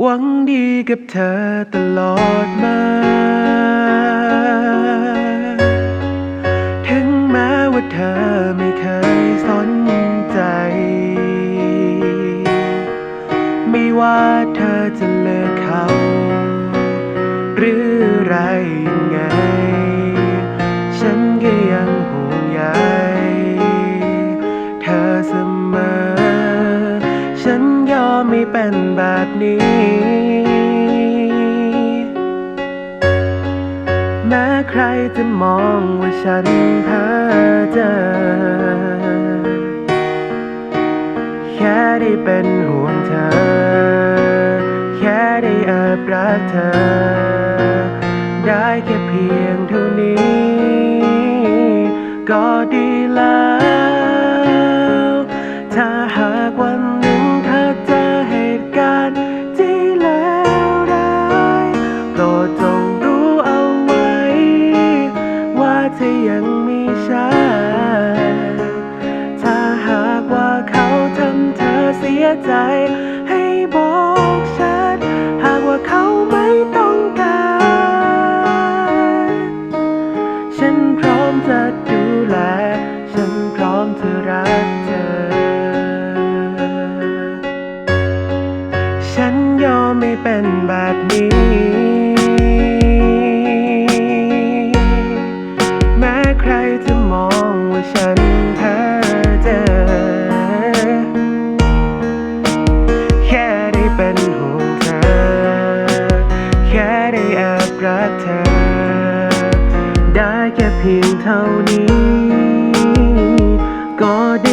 หวังดีกับเธอตลอดมา ถึงแม้ว่าเธอไม่เคยสนใจ ไม่ว่าเธอจะเลิกเขา หรือ เป็นแบบนี้ แม้ใครจะมองว่าฉันเพ้อเจอ แค่ได้เป็นห่วงเธอ แค่ได้แอบรักเธอ ได้แค่เพียงเท่านี้ ก็ดีแล้ว ถ้าหาก ธอยังมีฉัน ถ้าหากว่าเขาทำเธอเสียใจ ให้บอกฉัน หากว่าเขาไม่ต้องการ ฉันพร้อมจะดูแล ฉันพร้อมจะรักเธอ เธอ ได้แค่เพียงเท่านี้ ก็ได้